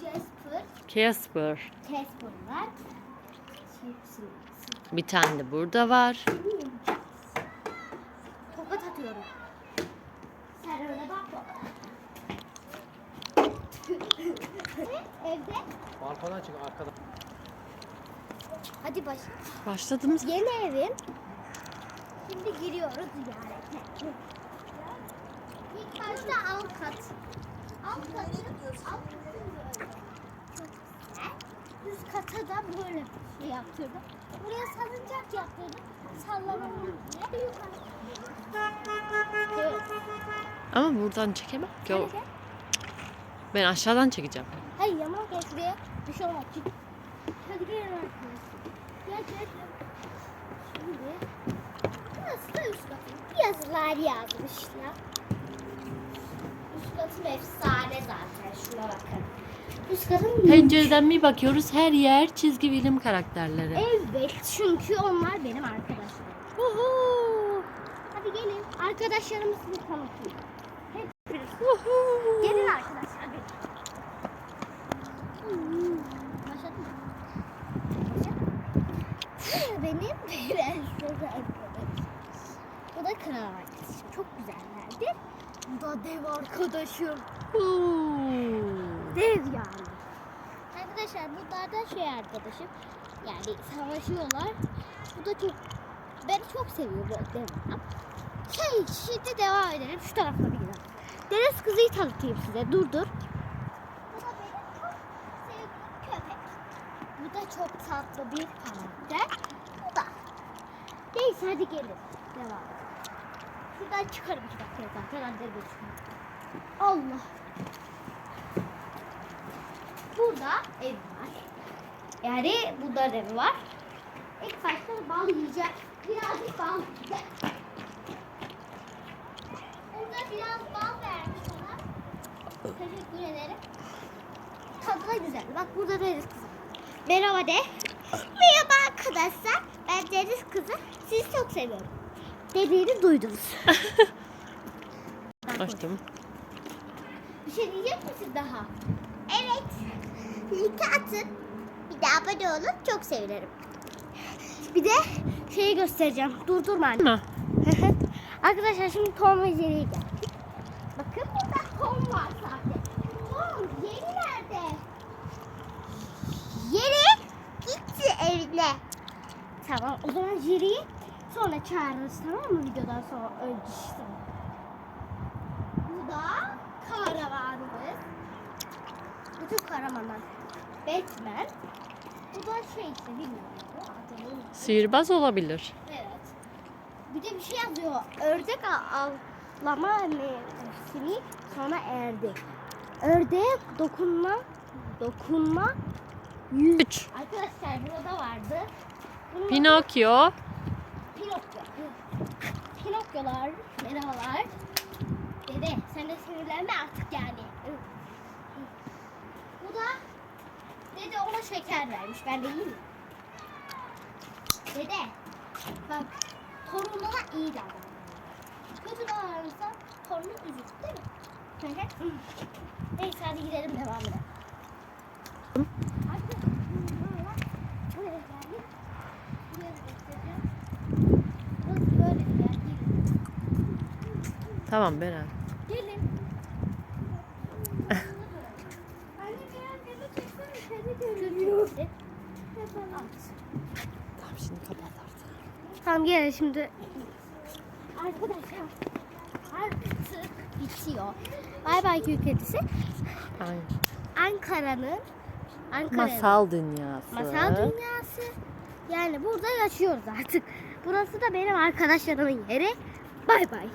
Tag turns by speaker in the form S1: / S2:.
S1: Jasper,
S2: Casper.
S1: Casper var.
S2: Bir tane de burada var.
S1: Tokat atıyorum. Sen öyle bak. Evde.
S3: Balkona çık arkada.
S1: Hadi başla.
S2: Başladım.
S1: Yeni evim. Şimdi giriyoruz ziyarete. İlk başta alt kat. Alt katı, alt katı güzel. Üst kata da böyle şey yaptırdım. Buraya salıncak yaptırdım. Diye. Evet.
S2: Ama buradan çekemem ki. o-
S1: gel.
S2: Ben aşağıdan çekeceğim.
S1: Hayır Yaman gel şuraya. Bir şey olmaz. Çık. Hadi gelin arkadaşlar. Gel gel gel. Şimdi. Burası da üst katı. Yazılar yazmışlar. Üst katım efsane zaten. Şuna bakın. Üst
S2: Pencereden bir bakıyoruz her yer çizgi film karakterleri.
S1: Evet çünkü onlar benim arkadaşlarım.
S2: Uhu.
S1: Hadi gelin. Arkadaşlarımızı bir tanıtayım. Hep
S2: Uhu.
S1: Gelin arkadaşlar. gelin. Başladın mı? Başladın. Bu benim prenses arkadaşım. Bu da kral arkadaşım. Çok güzellerdi. Bu da dev arkadaşım.
S2: Uhu.
S1: Dev yani. Arkadaşlar bunlar da şey arkadaşım. Yani savaşıyorlar. Bu da çok beni çok seviyor bu dev adam. Şey şimdi devam edelim. Şu tarafta bir gidelim. Deniz kızıyı tanıtayım size. Dur dur. Bu da benim çok köpek. Bu da çok tatlı bir karakter. Bu da. Neyse hadi gelin. Devam. Şuradan çıkarım iki dakika zaten. Geçiyorum. Allah. Burada ev var. Yani burada ev var. İlk başta bal yiyecek. Birazcık bal yiyecek. Burada biraz bal vermiş ona. Teşekkür ederim. Tadı da güzel. Bak burada deniz kızı. Merhaba de. Merhaba arkadaşlar. Ben deniz kızı. Sizi çok seviyorum. Dediğini duydunuz.
S2: Açtım.
S1: Bir şey diyecek misin daha? Like atın. Bir de abone olun. Çok sevinirim. Bir de şeyi göstereceğim. Durdurma anne. Arkadaşlar şimdi Tom ve Jerry'ye geldik. Bakın burada Tom var zaten. Tom, Jerry nerede? Jerry gitti evine. Tamam o zaman Jerry'i sonra çağırırız tamam mı videodan sonra öncesi. Bu da Bütün kahramanlar. Batman. Bu da şey işte bilmiyorum. Adını.
S2: Sihirbaz olabilir.
S1: Evet. Bir de bir şey yazıyor. Ördek avlama mevsimi sona erdi. Ördeğe dokunma dokunma yüz.
S2: 3.
S1: Arkadaşlar burada vardı. Bunun
S2: Pinokyo.
S1: Pinokyo. Pinokyolar, merhabalar. Dede sen de sinirlenme artık yani. Bu da ona şeker vermiş. Ben de yiyeyim? Dede bak torununa iyi davran. Kötü davranırsan torunun üzülür değil mi? Neyse hadi gidelim devam edelim.
S2: Tamam Beren.
S1: Gelin. Anne biraz beni çeksene.
S2: Tamam şimdi kapat artık.
S1: Tamam gelin şimdi. Arkadaşlar artık bitiyor. Bay bay köy kedisi.
S2: Aynen.
S1: Ankara'nın Ankara'nın
S2: Masal dünyası.
S1: masal dünyası. Yani burada yaşıyoruz artık. Burası da benim arkadaşlarımın yeri. Bay bay.